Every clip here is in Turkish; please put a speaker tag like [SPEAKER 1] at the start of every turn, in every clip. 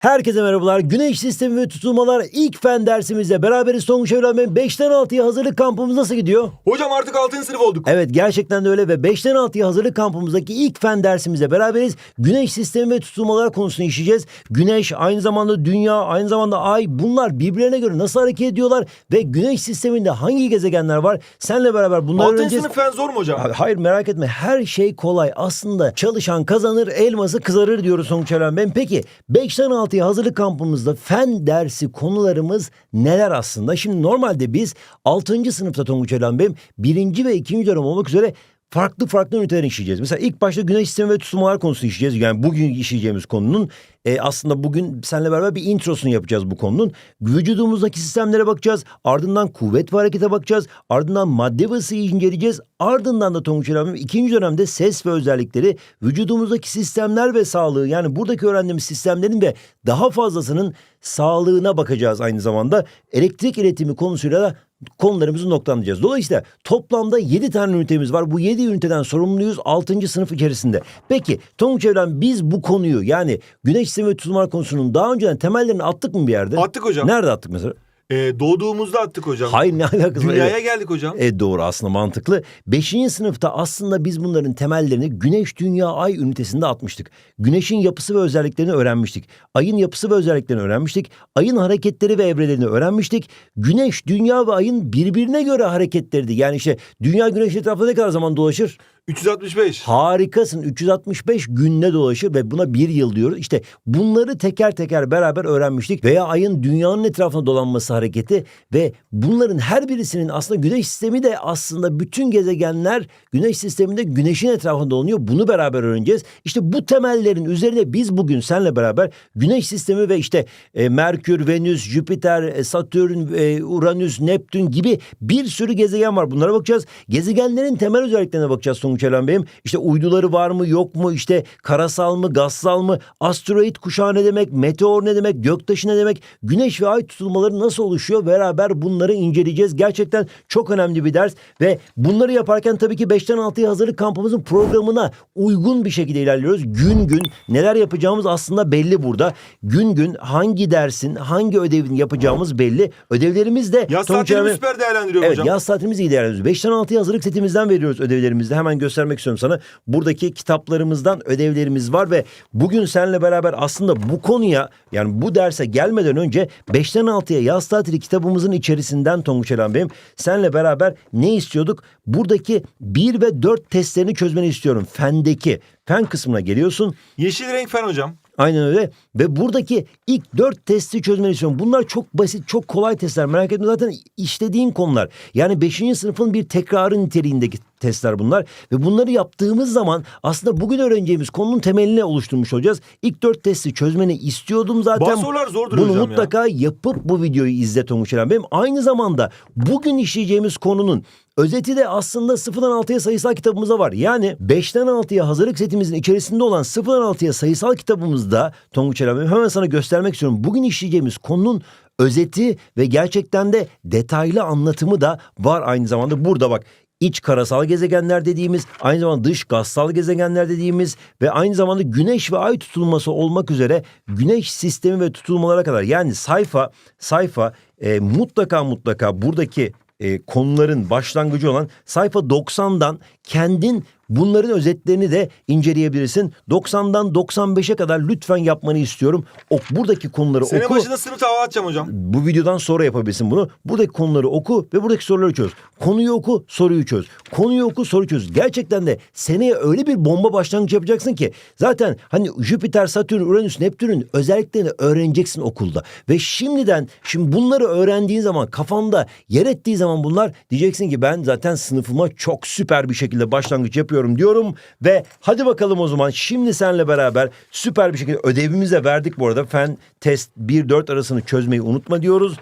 [SPEAKER 1] Herkese merhabalar. Güneş sistemi ve tutulmalar ilk fen dersimizde beraberiz Tonguç Evren Bey. 5'ten 6'ya hazırlık kampımız nasıl gidiyor?
[SPEAKER 2] Hocam artık 6. sınıf olduk.
[SPEAKER 1] Evet gerçekten de öyle ve 5'ten 6'ya hazırlık kampımızdaki ilk fen dersimizde beraberiz. Güneş sistemi ve tutulmalar konusunu işleyeceğiz. Güneş aynı zamanda dünya aynı zamanda ay bunlar birbirlerine göre nasıl hareket ediyorlar ve güneş sisteminde hangi gezegenler var? Senle beraber bunları
[SPEAKER 2] 6.
[SPEAKER 1] öğreneceğiz.
[SPEAKER 2] sınıf fen zor mu hocam?
[SPEAKER 1] Ha- Hayır merak etme her şey kolay. Aslında çalışan kazanır, elması kızarır diyoruz Sonuç Eren Ben. Peki 5'ten 6'ya hazırlık kampımızda fen dersi konularımız neler aslında? Şimdi normalde biz 6. sınıfta Tonguç Eren Bey'im 1. ve 2. dönem olmak üzere farklı farklı üniteler işleyeceğiz. Mesela ilk başta güneş sistemi ve tutulmalar konusunu işleyeceğiz. Yani bugün işleyeceğimiz konunun e, aslında bugün seninle beraber bir introsunu yapacağız bu konunun. Vücudumuzdaki sistemlere bakacağız. Ardından kuvvet ve harekete bakacağız. Ardından madde ve ısıyı inceleyeceğiz. Ardından da Tonguç Erem'in ikinci dönemde ses ve özellikleri, vücudumuzdaki sistemler ve sağlığı yani buradaki öğrendiğimiz sistemlerin ve daha fazlasının sağlığına bakacağız aynı zamanda. Elektrik iletimi konusuyla da konularımızı noktalayacağız. Dolayısıyla toplamda 7 tane ünitemiz var. Bu 7 üniteden sorumluyuz 6. sınıf içerisinde. Peki Tonguç Evren biz bu konuyu yani güneş sistemi ve tutulmalar konusunun daha önceden temellerini attık mı bir yerde?
[SPEAKER 2] Attık hocam.
[SPEAKER 1] Nerede attık mesela?
[SPEAKER 2] Ee, doğduğumuzda attık hocam.
[SPEAKER 1] Hayır ne alakası var?
[SPEAKER 2] Dünyaya geldik hocam.
[SPEAKER 1] E doğru aslında mantıklı. Beşinci sınıfta aslında biz bunların temellerini Güneş Dünya Ay ünitesinde atmıştık. Güneşin yapısı ve özelliklerini öğrenmiştik. Ayın yapısı ve özelliklerini öğrenmiştik. Ayın hareketleri ve evrelerini öğrenmiştik. Güneş, Dünya ve Ayın birbirine göre hareketleriydi. Yani işte Dünya Güneş etrafında ne kadar zaman dolaşır?
[SPEAKER 2] 365.
[SPEAKER 1] Harikasın 365 günde dolaşır ve buna bir yıl diyoruz. İşte bunları teker teker beraber öğrenmiştik. Veya ayın dünyanın etrafında dolanması hareketi ve bunların her birisinin aslında güneş sistemi de aslında bütün gezegenler güneş sisteminde güneşin etrafında dolanıyor. Bunu beraber öğreneceğiz. İşte bu temellerin üzerine biz bugün seninle beraber güneş sistemi ve işte e, Merkür, Venüs, Jüpiter, e, Satürn, e, Uranüs, Neptün gibi bir sürü gezegen var. Bunlara bakacağız. Gezegenlerin temel özelliklerine bakacağız Elen Bey'im. İşte uyduları var mı yok mu? İşte karasal mı gazsal mı? Asteroid kuşağı ne demek? Meteor ne demek? Göktaşı ne demek? Güneş ve ay tutulmaları nasıl oluşuyor? Beraber bunları inceleyeceğiz. Gerçekten çok önemli bir ders ve bunları yaparken tabii ki 5'ten 6'ya hazırlık kampımızın programına uygun bir şekilde ilerliyoruz. Gün gün neler yapacağımız aslında belli burada. Gün gün hangi dersin, hangi ödevin yapacağımız belli. Ödevlerimiz de
[SPEAKER 2] Yaz
[SPEAKER 1] Eren-
[SPEAKER 2] süper değerlendiriyorum
[SPEAKER 1] Evet
[SPEAKER 2] hocam.
[SPEAKER 1] yaz tatilimizi iyi değerlendiriyoruz. 5'ten 6'ya hazırlık setimizden veriyoruz ödevlerimizde. Hemen göstermek istiyorum sana. Buradaki kitaplarımızdan ödevlerimiz var ve bugün seninle beraber aslında bu konuya yani bu derse gelmeden önce 5'ten 6'ya yaz tatili kitabımızın içerisinden Tonguç Eren Bey'im senle beraber ne istiyorduk? Buradaki 1 ve 4 testlerini çözmeni istiyorum. Fendeki fen kısmına geliyorsun.
[SPEAKER 2] Yeşil renk fen hocam.
[SPEAKER 1] Aynen öyle. Ve buradaki ilk dört testi çözmeni istiyorum. Bunlar çok basit, çok kolay testler. Merak etme zaten işlediğin konular. Yani 5. sınıfın bir tekrarı niteliğindeki testler bunlar. Ve bunları yaptığımız zaman aslında bugün öğreneceğimiz konunun temelini oluşturmuş olacağız. İlk dört testi çözmeni istiyordum zaten.
[SPEAKER 2] Bazı sorular zordur
[SPEAKER 1] Bunu
[SPEAKER 2] hocam ya.
[SPEAKER 1] mutlaka yapıp bu videoyu izle Tonguç Eren. Benim aynı zamanda bugün işleyeceğimiz konunun Özeti de aslında 0'dan 6'ya sayısal kitabımızda var. Yani 5'ten 6'ya hazırlık setimizin içerisinde olan 0'dan 6'ya sayısal kitabımızda Tonguç Eren Bey, hemen sana göstermek istiyorum. Bugün işleyeceğimiz konunun özeti ve gerçekten de detaylı anlatımı da var aynı zamanda. Burada bak iç karasal gezegenler dediğimiz, aynı zamanda dış gazsal gezegenler dediğimiz ve aynı zamanda güneş ve ay tutulması olmak üzere güneş sistemi ve tutulmalara kadar. Yani sayfa sayfa e, mutlaka mutlaka buradaki e, konuların başlangıcı olan sayfa 90'dan kendin bunların özetlerini de inceleyebilirsin. 90'dan 95'e kadar lütfen yapmanı istiyorum. O buradaki konuları
[SPEAKER 2] Sene
[SPEAKER 1] oku.
[SPEAKER 2] başında sınıf hava atacağım hocam.
[SPEAKER 1] Bu videodan sonra yapabilirsin bunu. Buradaki konuları oku ve buradaki soruları çöz. Konuyu oku, soruyu çöz. Konuyu oku, soruyu çöz. Gerçekten de seneye öyle bir bomba başlangıç yapacaksın ki zaten hani Jüpiter, Satürn, Uranüs, Neptün'ün özelliklerini öğreneceksin okulda. Ve şimdiden şimdi bunları öğrendiğin zaman kafanda yer ettiği zaman bunlar diyeceksin ki ben zaten sınıfıma çok süper bir şekilde başlangıç yapıyorum diyorum ve hadi bakalım o zaman şimdi seninle beraber süper bir şekilde ödevimizi de verdik bu arada. Fen test 1-4 arasını çözmeyi unutma diyoruz.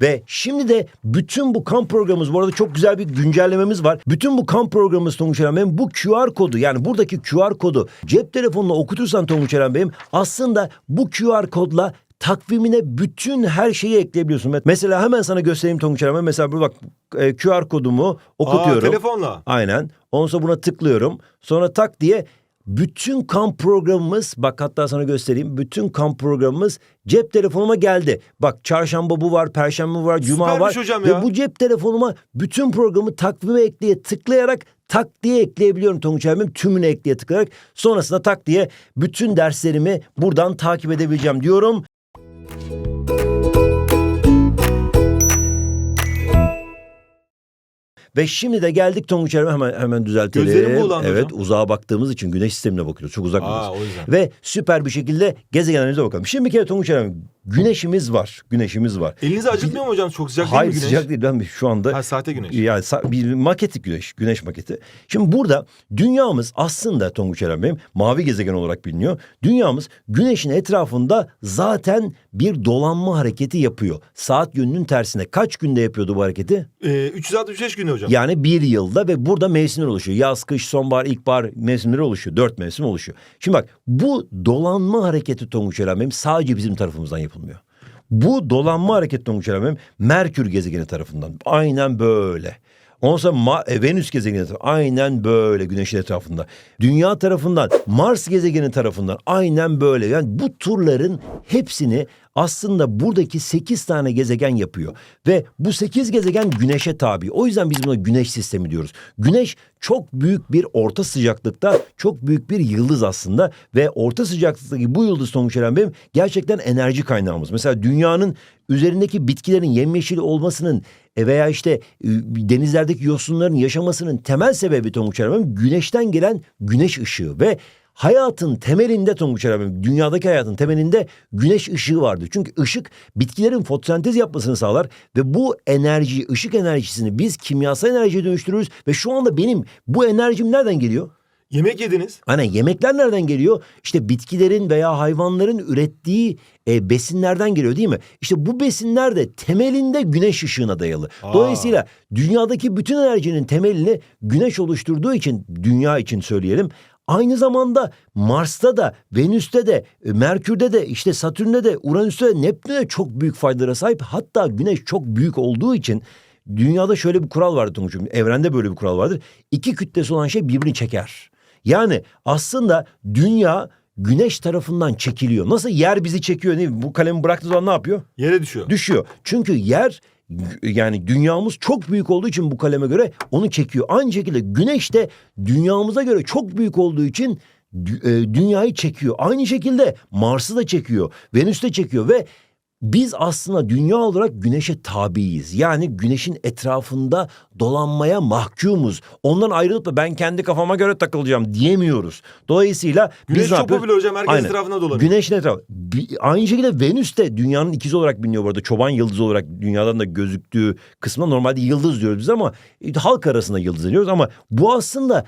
[SPEAKER 1] Ve şimdi de bütün bu kamp programımız bu arada çok güzel bir güncellememiz var. Bütün bu kamp programımız Tonguç Eren Bey'im bu QR kodu yani buradaki QR kodu cep telefonuna okutursan Tonguç Eren Bey'im aslında bu QR kodla takvimine bütün her şeyi ekleyebiliyorsun. Mesela hemen sana göstereyim Tonguç Bey'im. Mesela burada bak e, QR kodumu okutuyorum.
[SPEAKER 2] Aa, telefonla.
[SPEAKER 1] Aynen. Ondan sonra buna tıklıyorum. Sonra tak diye bütün kamp programımız bak hatta sana göstereyim. Bütün kamp programımız cep telefonuma geldi. Bak çarşamba bu var, perşembe bu var, cuma
[SPEAKER 2] Süpermiş
[SPEAKER 1] var.
[SPEAKER 2] hocam
[SPEAKER 1] Ve
[SPEAKER 2] ya.
[SPEAKER 1] bu cep telefonuma bütün programı takvime ekleye tıklayarak tak diye ekleyebiliyorum Tonguç abim. Tümünü ekleye tıklayarak sonrasında tak diye bütün derslerimi buradan takip edebileceğim diyorum. Ve şimdi de geldik Tonguç abim hemen hemen düzeltelim.
[SPEAKER 2] Gözlerim buğulandı
[SPEAKER 1] Evet
[SPEAKER 2] hocam.
[SPEAKER 1] uzağa baktığımız için güneş sistemine bakıyoruz. Çok uzak
[SPEAKER 2] Aa, o yüzden.
[SPEAKER 1] Ve süper bir şekilde gezegenlerimize bakalım. Şimdi bir kere Tonguç abim güneşimiz var. Güneşimiz var.
[SPEAKER 2] Elinizi acıtmıyor mu hocam? Çok sıcak değil
[SPEAKER 1] Hayır
[SPEAKER 2] mi güneş?
[SPEAKER 1] sıcak değil. Ben şu anda
[SPEAKER 2] Ha sahte güneş.
[SPEAKER 1] yani bir maketi güneş, güneş maketi. Şimdi burada dünyamız aslında Tonguç Eren Bey'im mavi gezegen olarak biliniyor. Dünyamız güneşin etrafında zaten bir dolanma hareketi yapıyor. Saat yönünün tersine. Kaç günde yapıyordu bu hareketi?
[SPEAKER 2] Ee, 365 günde hocam.
[SPEAKER 1] Yani bir yılda ve burada mevsimler oluşuyor. Yaz, kış, sonbahar, ilkbahar mevsimleri oluşuyor. Dört mevsim oluşuyor. Şimdi bak bu dolanma hareketi Tonguç Eren Bey'im sadece bizim tarafımızdan yapılmıyor. Bu dolanma hareketi Tonguç Eren Bey'im Merkür gezegeni tarafından. Aynen böyle. Ondan sonra e, Venüs gezegeni tarafından. Aynen böyle güneşin etrafında. Dünya tarafından Mars gezegeni tarafından aynen böyle. Yani bu turların hepsini aslında buradaki 8 tane gezegen yapıyor. Ve bu 8 gezegen güneşe tabi. O yüzden biz buna güneş sistemi diyoruz. Güneş çok büyük bir orta sıcaklıkta çok büyük bir yıldız aslında. Ve orta sıcaklıktaki bu yıldız Tonguç Eren benim gerçekten enerji kaynağımız. Mesela dünyanın üzerindeki bitkilerin yemyeşil olmasının e, veya işte e, denizlerdeki yosunların yaşamasının temel sebebi Tonguç Eren benim güneşten gelen güneş ışığı ve hayatın temelinde Tonguç Eren dünyadaki hayatın temelinde güneş ışığı vardı. Çünkü ışık bitkilerin fotosentez yapmasını sağlar ve bu enerjiyi, ışık enerjisini biz kimyasal enerjiye dönüştürürüz ve şu anda benim bu enerjim nereden geliyor?
[SPEAKER 2] Yemek yediniz.
[SPEAKER 1] Hani yemekler nereden geliyor? İşte bitkilerin veya hayvanların ürettiği e, besinlerden geliyor değil mi? İşte bu besinler de temelinde güneş ışığına dayalı.
[SPEAKER 2] Aa.
[SPEAKER 1] Dolayısıyla dünyadaki bütün enerjinin temelini güneş oluşturduğu için dünya için söyleyelim. Aynı zamanda Mars'ta da, Venüs'te de, e, Merkür'de de, işte Satürn'de de, Uranüs'te de, Neptün'de de çok büyük faydalara sahip. Hatta Güneş çok büyük olduğu için dünyada şöyle bir kural vardır Tonguç'um. Evrende böyle bir kural vardır. İki kütlesi olan şey birbirini çeker. Yani aslında dünya güneş tarafından çekiliyor. Nasıl yer bizi çekiyor değil mi? Bu kalemi bıraktığı zaman ne yapıyor?
[SPEAKER 2] Yere düşüyor.
[SPEAKER 1] Düşüyor. Çünkü yer yani dünyamız çok büyük olduğu için bu kaleme göre onu çekiyor. Aynı şekilde güneş de dünyamıza göre çok büyük olduğu için e, dünyayı çekiyor. Aynı şekilde Mars'ı da çekiyor. Venüs de çekiyor ve biz aslında dünya olarak güneşe tabiiz. Yani güneşin etrafında dolanmaya mahkumuz. Ondan ayrılıp da ben kendi kafama göre takılacağım diyemiyoruz. Dolayısıyla
[SPEAKER 2] Güneş
[SPEAKER 1] biz ne
[SPEAKER 2] çok
[SPEAKER 1] yapıyoruz?
[SPEAKER 2] popüler hocam. Herkes
[SPEAKER 1] Aynen.
[SPEAKER 2] etrafına dolanıyor.
[SPEAKER 1] Güneşin etrafı. Aynı şekilde Venüs de dünyanın ikizi olarak biliniyor bu arada. Çoban yıldızı olarak dünyadan da gözüktüğü kısmına normalde yıldız diyoruz biz ama e, halk arasında yıldız deniyoruz ama bu aslında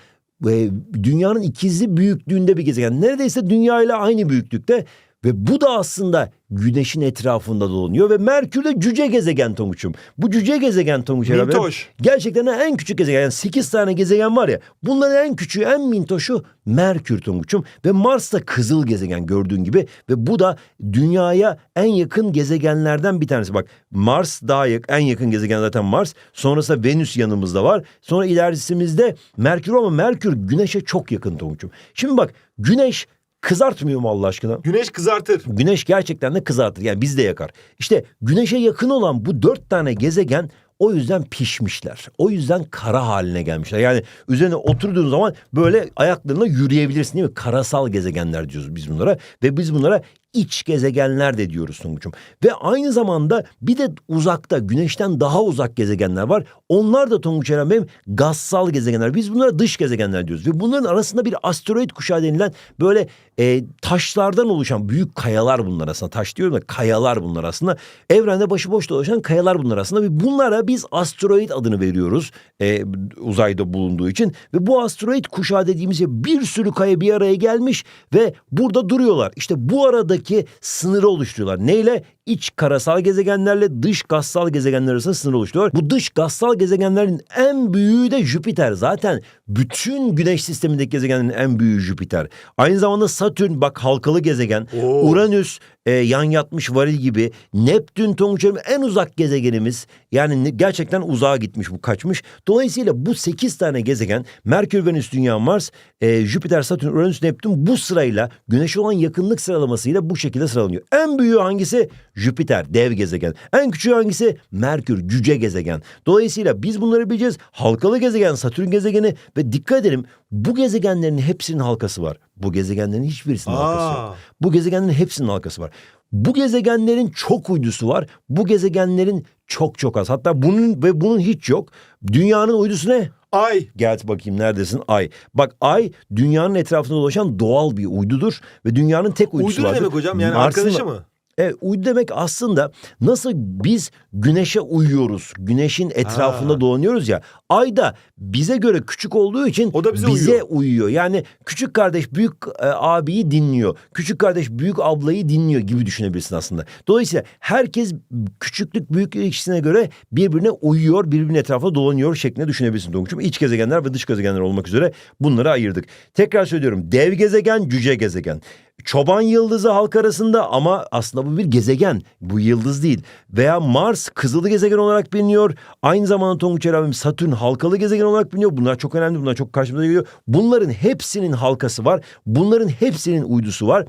[SPEAKER 1] e, dünyanın ikizi büyüklüğünde bir gezegen. Neredeyse dünya ile aynı büyüklükte ve bu da aslında güneşin etrafında dolanıyor ve Merkür de cüce gezegen Tonguç'um. Bu cüce gezegen Tonguç herhalde
[SPEAKER 2] Mintoş.
[SPEAKER 1] Gerçekten en küçük gezegen. Yani 8 tane gezegen var ya. Bunların en küçüğü, en mintoşu Merkür Tonguç'um. Ve Mars da kızıl gezegen gördüğün gibi. Ve bu da dünyaya en yakın gezegenlerden bir tanesi. Bak Mars daha yak- en yakın gezegen zaten Mars. Sonrasında Venüs yanımızda var. Sonra ilerisimizde Merkür ama Merkür Güneş'e çok yakın Tonguç'um. Şimdi bak Güneş kızartmıyor mu Allah aşkına?
[SPEAKER 2] Güneş kızartır.
[SPEAKER 1] Güneş gerçekten de kızartır. Yani biz de yakar. İşte güneşe yakın olan bu dört tane gezegen o yüzden pişmişler. O yüzden kara haline gelmişler. Yani üzerine oturduğun zaman böyle ayaklarına yürüyebilirsin değil mi? Karasal gezegenler diyoruz biz bunlara. Ve biz bunlara iç gezegenler de diyoruz Tonguç'um. Ve aynı zamanda bir de uzakta güneşten daha uzak gezegenler var. Onlar da Tonguç Eren benim gazsal gezegenler. Biz bunlara dış gezegenler diyoruz. Ve bunların arasında bir asteroid kuşağı denilen böyle e, taşlardan oluşan büyük kayalar bunlar aslında. Taş diyorum da kayalar bunlar aslında. Evrende başıboş dolaşan kayalar bunlar aslında. Ve bunlara biz asteroid adını veriyoruz. e, uzayda bulunduğu için. Ve bu asteroid kuşağı dediğimiz şey bir sürü kaya bir araya gelmiş ve burada duruyorlar. İşte bu aradaki sınırı oluşturuyorlar. Neyle? İç karasal gezegenlerle dış gazsal gezegenler arasında sınır oluşturuyor. Bu dış gazsal gezegenlerin en büyüğü de Jüpiter. Zaten bütün güneş sistemindeki gezegenlerin en büyüğü Jüpiter. Aynı zamanda Satürn bak halkalı gezegen.
[SPEAKER 2] Oo.
[SPEAKER 1] Uranüs e, yan yatmış varil gibi. Neptün Tonguç Hanım en uzak gezegenimiz. Yani ne- gerçekten uzağa gitmiş bu kaçmış. Dolayısıyla bu 8 tane gezegen Merkür, Venüs, Dünya, Mars, e, Jüpiter, Satürn, Uranüs, Neptün bu sırayla Güneş'e olan yakınlık sıralamasıyla bu şekilde sıralanıyor. En büyüğü hangisi? Jüpiter, dev gezegen. En küçüğü hangisi? Merkür, cüce gezegen. Dolayısıyla biz bunları bileceğiz. Halkalı gezegen, Satürn gezegeni ve dikkat edelim bu gezegenlerin hepsinin halkası var. Bu gezegenlerin hiçbirisinin halkası yok.
[SPEAKER 2] Aa.
[SPEAKER 1] Bu gezegenlerin hepsinin halkası var. Bu gezegenlerin çok uydusu var. Bu gezegenlerin çok çok az. Hatta bunun ve bunun hiç yok. Dünyanın uydusu ne?
[SPEAKER 2] Ay.
[SPEAKER 1] Gel bakayım neredesin? Ay. Bak ay dünyanın etrafında dolaşan doğal bir uydudur ve dünyanın tek uydusu
[SPEAKER 2] Uydu ne
[SPEAKER 1] vardır.
[SPEAKER 2] demek hocam? Yani
[SPEAKER 1] Mars'ın-
[SPEAKER 2] arkadaşı mı?
[SPEAKER 1] Evet, uydu demek aslında nasıl biz güneşe uyuyoruz, güneşin etrafında
[SPEAKER 2] Ha.
[SPEAKER 1] dolanıyoruz ya. Ay da bize göre küçük olduğu için
[SPEAKER 2] O da bize
[SPEAKER 1] bize
[SPEAKER 2] uyuyor.
[SPEAKER 1] uyuyor. Yani küçük kardeş büyük e, abiyi dinliyor. Küçük kardeş büyük ablayı dinliyor gibi düşünebilirsin aslında. Dolayısıyla herkes küçüklük büyüklük ilişkisine göre birbirine uyuyor, birbirinin etrafında dolanıyor şeklinde düşünebilirsin Tonguç'um. İç gezegenler ve dış gezegenler olmak üzere bunları ayırdık. Tekrar söylüyorum dev gezegen, cüce gezegen. Çoban yıldızı halk arasında ama aslında bu bir gezegen. Bu yıldız değil. Veya Mars kızılı gezegen olarak biliniyor. Aynı zamanda Tonguç abim Satürn halkalı gezegen olarak biliniyor. Bunlar çok önemli. Bunlar çok karşımıza geliyor. Bunların hepsinin halkası var. Bunların hepsinin uydusu var.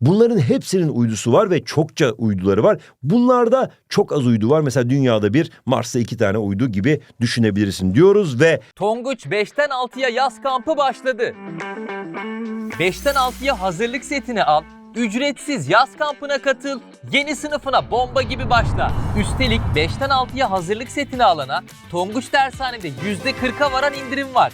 [SPEAKER 1] Bunların hepsinin uydusu var ve çokça uyduları var. Bunlarda çok az uydu var. Mesela dünyada bir, Mars'ta iki tane uydu gibi düşünebilirsin diyoruz ve
[SPEAKER 3] Tonguç 5'ten 6'ya yaz kampı başladı. 5'ten 6'ya hazırlık setini al, ücretsiz yaz kampına katıl, yeni sınıfına bomba gibi başla. Üstelik 5'ten 6'ya hazırlık setini alana Tonguç dershanede %40'a varan indirim var.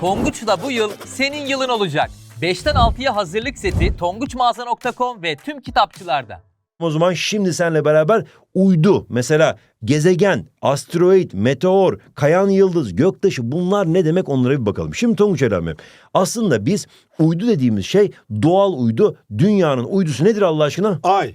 [SPEAKER 3] Tonguç'la bu yıl senin yılın olacak. 5'ten 6'ya hazırlık seti tonguçmağaza.com ve tüm kitapçılarda.
[SPEAKER 1] O zaman şimdi seninle beraber uydu mesela gezegen, asteroid, meteor, kayan yıldız, göktaşı bunlar ne demek onlara bir bakalım. Şimdi Tonguç Elhamem aslında biz uydu dediğimiz şey doğal uydu. Dünyanın uydusu nedir Allah aşkına?
[SPEAKER 2] Ay.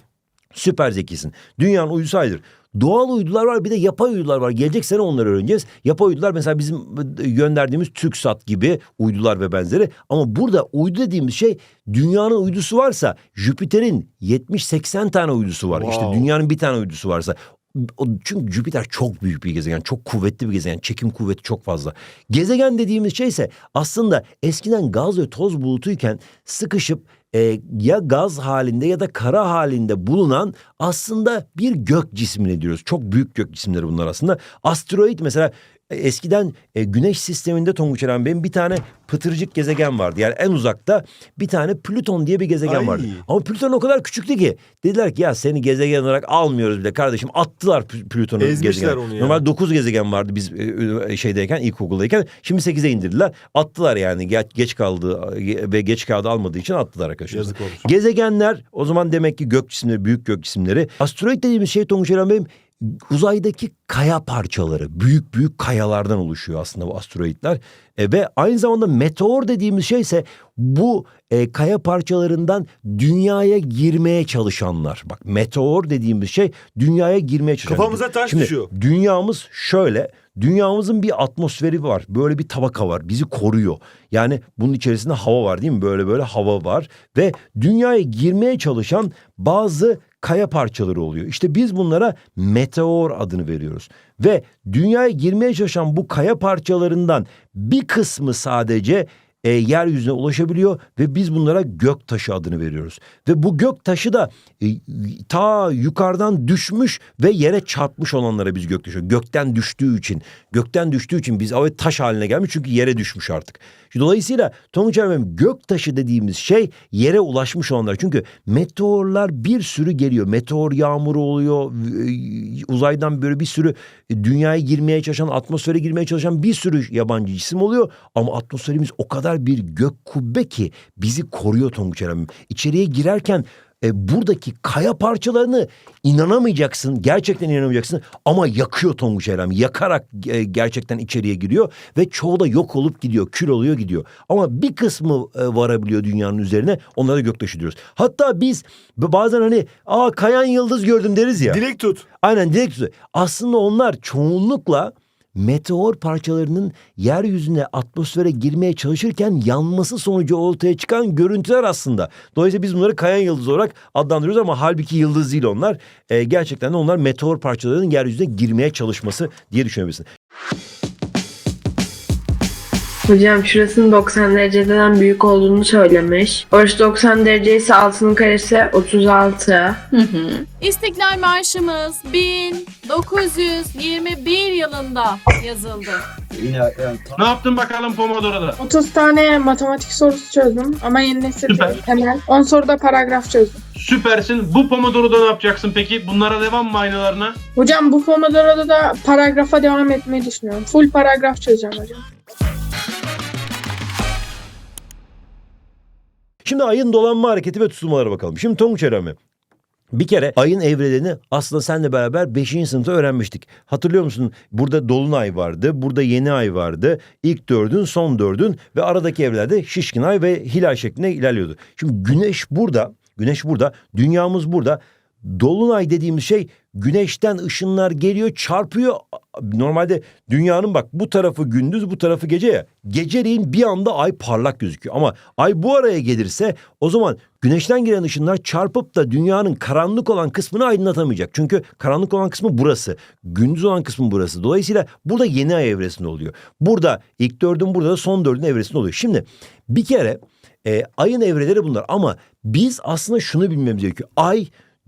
[SPEAKER 1] Süper zekisin. Dünyanın uydusu aydır. Doğal uydular var bir de yapay uydular var. Gelecek sene onları öğreneceğiz. Yapay uydular mesela bizim gönderdiğimiz TürkSat gibi uydular ve benzeri. Ama burada uydu dediğimiz şey dünyanın uydusu varsa Jüpiter'in 70-80 tane uydusu var.
[SPEAKER 2] Wow.
[SPEAKER 1] İşte dünyanın bir tane uydusu varsa. Çünkü Jüpiter çok büyük bir gezegen, çok kuvvetli bir gezegen, çekim kuvveti çok fazla. Gezegen dediğimiz şey ise aslında eskiden gaz ve toz bulutuyken sıkışıp e, ya gaz halinde ya da kara halinde bulunan aslında bir gök cismine diyoruz. Çok büyük gök cisimleri bunlar aslında. Asteroid mesela eskiden e, güneş sisteminde Tonguç Eren Bey'in bir tane pıtırcık gezegen vardı. Yani en uzakta bir tane Plüton diye bir gezegen
[SPEAKER 2] Ay.
[SPEAKER 1] vardı. Ama Plüton o kadar küçüktü ki dediler ki ya seni gezegen olarak almıyoruz bile kardeşim. Attılar Plü- Plüton'u gezegen.
[SPEAKER 2] onu ya.
[SPEAKER 1] Normal 9 gezegen vardı biz e, e, şeydeyken ilkokuldayken. Şimdi 8'e indirdiler. Attılar yani geç, geç kaldı e, ve geç kağıdı almadığı için attılar arkadaşlar.
[SPEAKER 2] Yazık olmuş.
[SPEAKER 1] Gezegenler o zaman demek ki gök cisimleri, büyük gök cisimleri. Asteroid dediğimiz şey Tonguç Eren Bey'im uzaydaki kaya parçaları, büyük büyük kayalardan oluşuyor aslında bu asteroidler. E, ve aynı zamanda meteor dediğimiz şey ise bu e, kaya parçalarından dünyaya girmeye çalışanlar. Bak meteor dediğimiz şey dünyaya girmeye çalışan.
[SPEAKER 2] Kafamıza taş
[SPEAKER 1] Şimdi,
[SPEAKER 2] düşüyor.
[SPEAKER 1] Dünyamız şöyle. Dünyamızın bir atmosferi var. Böyle bir tabaka var. Bizi koruyor. Yani bunun içerisinde hava var değil mi? Böyle böyle hava var. Ve dünyaya girmeye çalışan bazı kaya parçaları oluyor. İşte biz bunlara meteor adını veriyoruz. Ve dünyaya girmeye çalışan bu kaya parçalarından bir kısmı sadece e, yeryüzüne ulaşabiliyor ve biz bunlara gök taşı adını veriyoruz. Ve bu gök taşı da e, ta yukarıdan düşmüş ve yere çarpmış olanlara biz gök taşı. Gökten düştüğü için, gökten düştüğü için biz evet taş haline gelmiş çünkü yere düşmüş artık. Dolayısıyla Tonguç Ermem gök taşı dediğimiz şey yere ulaşmış olanlar. Çünkü meteorlar bir sürü geliyor. Meteor yağmuru oluyor. e, Uzaydan böyle bir sürü e, dünyaya girmeye çalışan, atmosfere girmeye çalışan bir sürü yabancı cisim oluyor. Ama atmosferimiz o kadar bir gök kubbe ki bizi koruyor Tonguç Ermem. İçeriye girerken e, buradaki kaya parçalarını inanamayacaksın. Gerçekten inanamayacaksın ama yakıyor Tonguç Elami. Yakarak e, gerçekten içeriye giriyor ve çoğu da yok olup gidiyor. Kül oluyor gidiyor. Ama bir kısmı e, varabiliyor dünyanın üzerine. Onlara göktaşı diyoruz. Hatta biz bazen hani aa kayan yıldız gördüm deriz ya.
[SPEAKER 2] Dilek tut.
[SPEAKER 1] Aynen direkt düze- Aslında onlar çoğunlukla meteor parçalarının yeryüzüne atmosfere girmeye çalışırken yanması sonucu ortaya çıkan görüntüler aslında. Dolayısıyla biz bunları kayan yıldız olarak adlandırıyoruz ama halbuki yıldız değil onlar. Ee, gerçekten de onlar meteor parçalarının yeryüzüne girmeye çalışması diye düşünebilirsin.
[SPEAKER 4] Hocam şurasının 90 dereceden büyük olduğunu söylemiş. Orası 90 derece ise altının karesi 36.
[SPEAKER 5] Hı hı. İstiklal Marşımız 1921 yılında yazıldı.
[SPEAKER 6] Ne yaptın bakalım Pomodoro'da?
[SPEAKER 7] 30 tane matematik sorusu çözdüm ama yeni nesil
[SPEAKER 6] Süper.
[SPEAKER 7] değil, temel. 10 soruda paragraf çözdüm.
[SPEAKER 6] Süpersin. Bu Pomodoro'da ne yapacaksın peki? Bunlara devam mı aynalarına?
[SPEAKER 7] Hocam bu Pomodoro'da da paragrafa devam etmeyi düşünüyorum. Full paragraf çözeceğim hocam.
[SPEAKER 1] Şimdi ayın dolanma hareketi ve tutulmalara bakalım. Şimdi Tonguç Erami. Bir kere ayın evrelerini aslında senle beraber 5. sınıfta öğrenmiştik. Hatırlıyor musun? Burada dolunay vardı, burada yeni ay vardı. İlk dördün, son dördün ve aradaki evrelerde şişkin ay ve hilal şeklinde ilerliyordu. Şimdi güneş burada, güneş burada, dünyamız burada. Dolunay dediğimiz şey güneşten ışınlar geliyor, çarpıyor. Normalde dünyanın bak bu tarafı gündüz, bu tarafı gece ya. Geceleyin bir anda ay parlak gözüküyor. Ama ay bu araya gelirse o zaman güneşten gelen ışınlar çarpıp da dünyanın karanlık olan kısmını aydınlatamayacak. Çünkü karanlık olan kısmı burası. Gündüz olan kısmı burası. Dolayısıyla burada yeni ay evresinde oluyor. Burada ilk dördün burada da son dördün evresinde oluyor. Şimdi bir kere e, ayın evreleri bunlar ama biz aslında şunu bilmemiz gerekiyor. Ay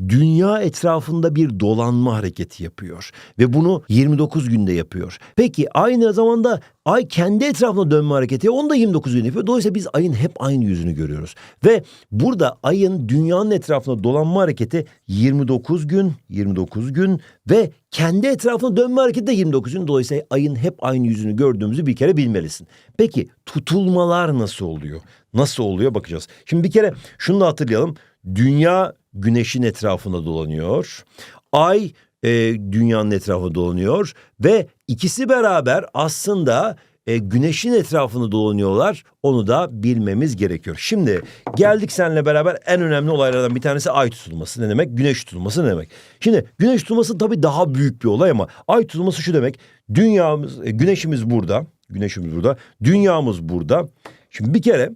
[SPEAKER 1] dünya etrafında bir dolanma hareketi yapıyor ve bunu 29 günde yapıyor. Peki aynı zamanda ay kendi etrafında dönme hareketi onu da 29 günde yapıyor. Dolayısıyla biz ayın hep aynı yüzünü görüyoruz. Ve burada ayın dünyanın etrafında dolanma hareketi 29 gün, 29 gün ve kendi etrafında dönme hareketi de 29 gün. Dolayısıyla ayın hep aynı yüzünü gördüğümüzü bir kere bilmelisin. Peki tutulmalar nasıl oluyor? Nasıl oluyor bakacağız. Şimdi bir kere şunu da hatırlayalım. Dünya güneşin etrafında dolanıyor. Ay e, dünyanın etrafında dolanıyor ve ikisi beraber aslında e, güneşin etrafında dolanıyorlar. Onu da bilmemiz gerekiyor. Şimdi geldik seninle beraber en önemli olaylardan bir tanesi ay tutulması. Ne demek? Güneş tutulması ne demek? Şimdi güneş tutulması tabii daha büyük bir olay ama ay tutulması şu demek. Dünyamız, e, güneşimiz burada. Güneşimiz burada. Dünyamız burada. Şimdi bir kere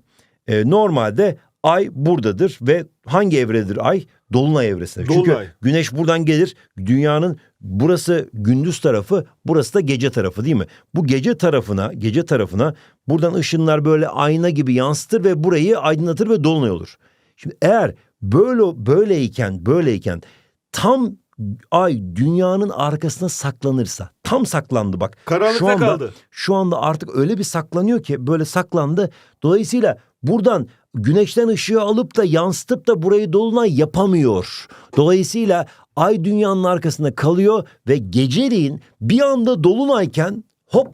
[SPEAKER 1] e, normalde ay buradadır ve hangi evredir ay? Dolunay evresinde. Çünkü
[SPEAKER 2] Dolunay.
[SPEAKER 1] güneş buradan gelir. Dünyanın burası gündüz tarafı, burası da gece tarafı değil mi? Bu gece tarafına, gece tarafına buradan ışınlar böyle ayna gibi yansıtır ve burayı aydınlatır ve dolunay olur. Şimdi eğer böyle böyleyken, böyleyken tam ay dünyanın arkasına saklanırsa, tam saklandı bak.
[SPEAKER 2] Karanlıkta
[SPEAKER 1] şu anda,
[SPEAKER 2] kaldı.
[SPEAKER 1] Şu anda artık öyle bir saklanıyor ki böyle saklandı. Dolayısıyla buradan güneşten ışığı alıp da yansıtıp da burayı dolunay yapamıyor. Dolayısıyla ay dünyanın arkasında kalıyor ve geceliğin bir anda dolunayken hop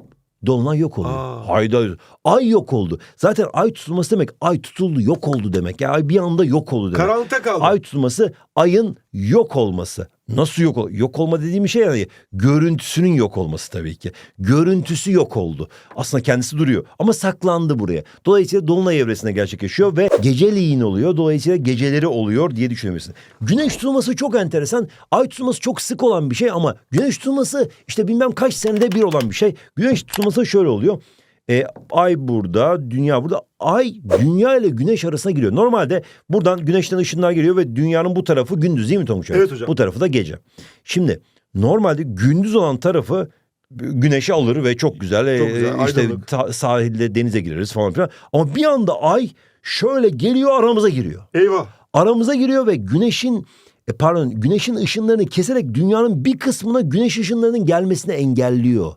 [SPEAKER 1] dolunay yok.
[SPEAKER 2] Aa.
[SPEAKER 1] Hayda ay yok oldu. Zaten ay tutulması demek ay tutuldu yok oldu demek. Yani ay bir anda yok oldu demek.
[SPEAKER 2] Karanlıkta kaldı.
[SPEAKER 1] Ay tutulması ayın yok olması. Nasıl yok ol? Yok olma dediğim şey yani görüntüsünün yok olması tabii ki. Görüntüsü yok oldu. Aslında kendisi duruyor ama saklandı buraya. Dolayısıyla dolunay evresinde gerçekleşiyor ve geceliğin oluyor. Dolayısıyla geceleri oluyor diye düşünebilirsin. Güneş tutulması çok enteresan. Ay tutulması çok sık olan bir şey ama güneş tutulması işte bilmem kaç senede bir olan bir şey. Güneş tutulması şöyle oluyor. E, ay burada, dünya burada. Ay dünya ile güneş arasına giriyor. Normalde buradan güneşten ışınlar geliyor ve dünyanın bu tarafı gündüz değil mi Tonguç?
[SPEAKER 2] Evet hocam.
[SPEAKER 1] Bu tarafı da gece. Şimdi normalde gündüz olan tarafı güneşi alır ve çok güzel, e,
[SPEAKER 2] Çok güzel,
[SPEAKER 1] işte
[SPEAKER 2] aydınlık.
[SPEAKER 1] ta- sahilde denize gireriz falan filan. Ama bir anda ay şöyle geliyor aramıza giriyor
[SPEAKER 2] Eyvah.
[SPEAKER 1] aramıza giriyor ve güneşin e, pardon güneşin ışınlarını keserek dünyanın bir kısmına güneş ışınlarının gelmesini engelliyor.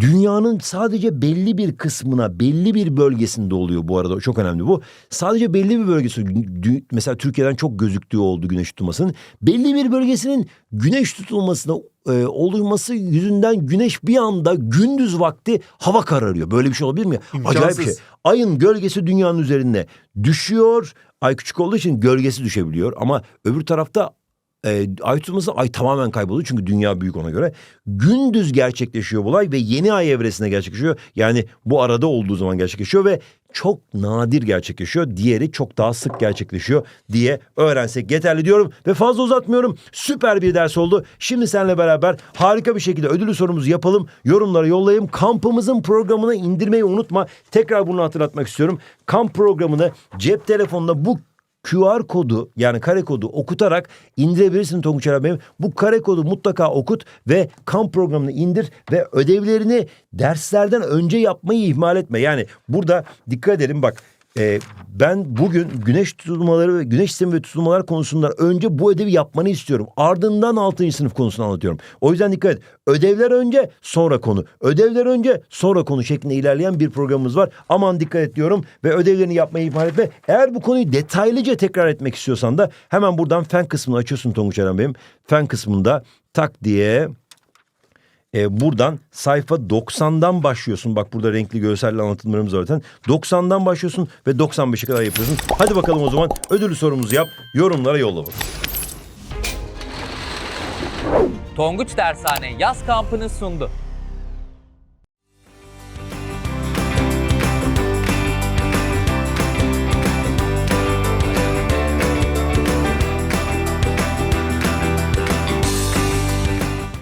[SPEAKER 1] Dünyanın sadece belli bir kısmına, belli bir bölgesinde oluyor bu arada. Çok önemli bu. Sadece belli bir bölgesi. Mesela Türkiye'den çok gözüktüğü oldu güneş tutulmasının. Belli bir bölgesinin güneş tutulmasına e, oluşması yüzünden güneş bir anda gündüz vakti hava kararıyor. Böyle bir şey olabilir mi? Acayip bir şey.
[SPEAKER 2] İmkansız.
[SPEAKER 1] Ayın gölgesi dünyanın üzerine düşüyor. ay küçük olduğu için gölgesi düşebiliyor. Ama öbür tarafta e, ay tutması ay tamamen kayboluyor çünkü dünya büyük ona göre. Gündüz gerçekleşiyor bu olay ve yeni ay evresinde gerçekleşiyor. Yani bu arada olduğu zaman gerçekleşiyor ve çok nadir gerçekleşiyor. Diğeri çok daha sık gerçekleşiyor diye öğrensek yeterli diyorum. Ve fazla uzatmıyorum. Süper bir ders oldu. Şimdi seninle beraber harika bir şekilde ödülü sorumuzu yapalım. Yorumlara yollayayım. Kampımızın programını indirmeyi unutma. Tekrar bunu hatırlatmak istiyorum. Kamp programını cep telefonunda bu QR kodu yani kare kodu okutarak indirebilirsin Tonguç Eren. Bu kare kodu mutlaka okut ve kamp programını indir ve ödevlerini derslerden önce yapmayı ihmal etme. Yani burada dikkat edelim bak e, ben bugün güneş tutulmaları ve güneş sistemi ve tutulmalar konusunda önce bu ödevi yapmanı istiyorum. Ardından 6. sınıf konusunu anlatıyorum. O yüzden dikkat et. Ödevler önce sonra konu. Ödevler önce sonra konu şeklinde ilerleyen bir programımız var. Aman dikkat et diyorum ve ödevlerini yapmayı ihmal etme. Eğer bu konuyu detaylıca tekrar etmek istiyorsan da hemen buradan fen kısmını açıyorsun Tonguç Eren Bey'im. Fen kısmında tak diye e, buradan sayfa 90'dan başlıyorsun. Bak burada renkli görsel anlatımlarımız var zaten. 90'dan başlıyorsun ve 95'e kadar yapıyorsun. Hadi bakalım o zaman ödülü sorumuzu yap. Yorumlara yolla bakalım.
[SPEAKER 3] Tonguç Dershane yaz kampını sundu.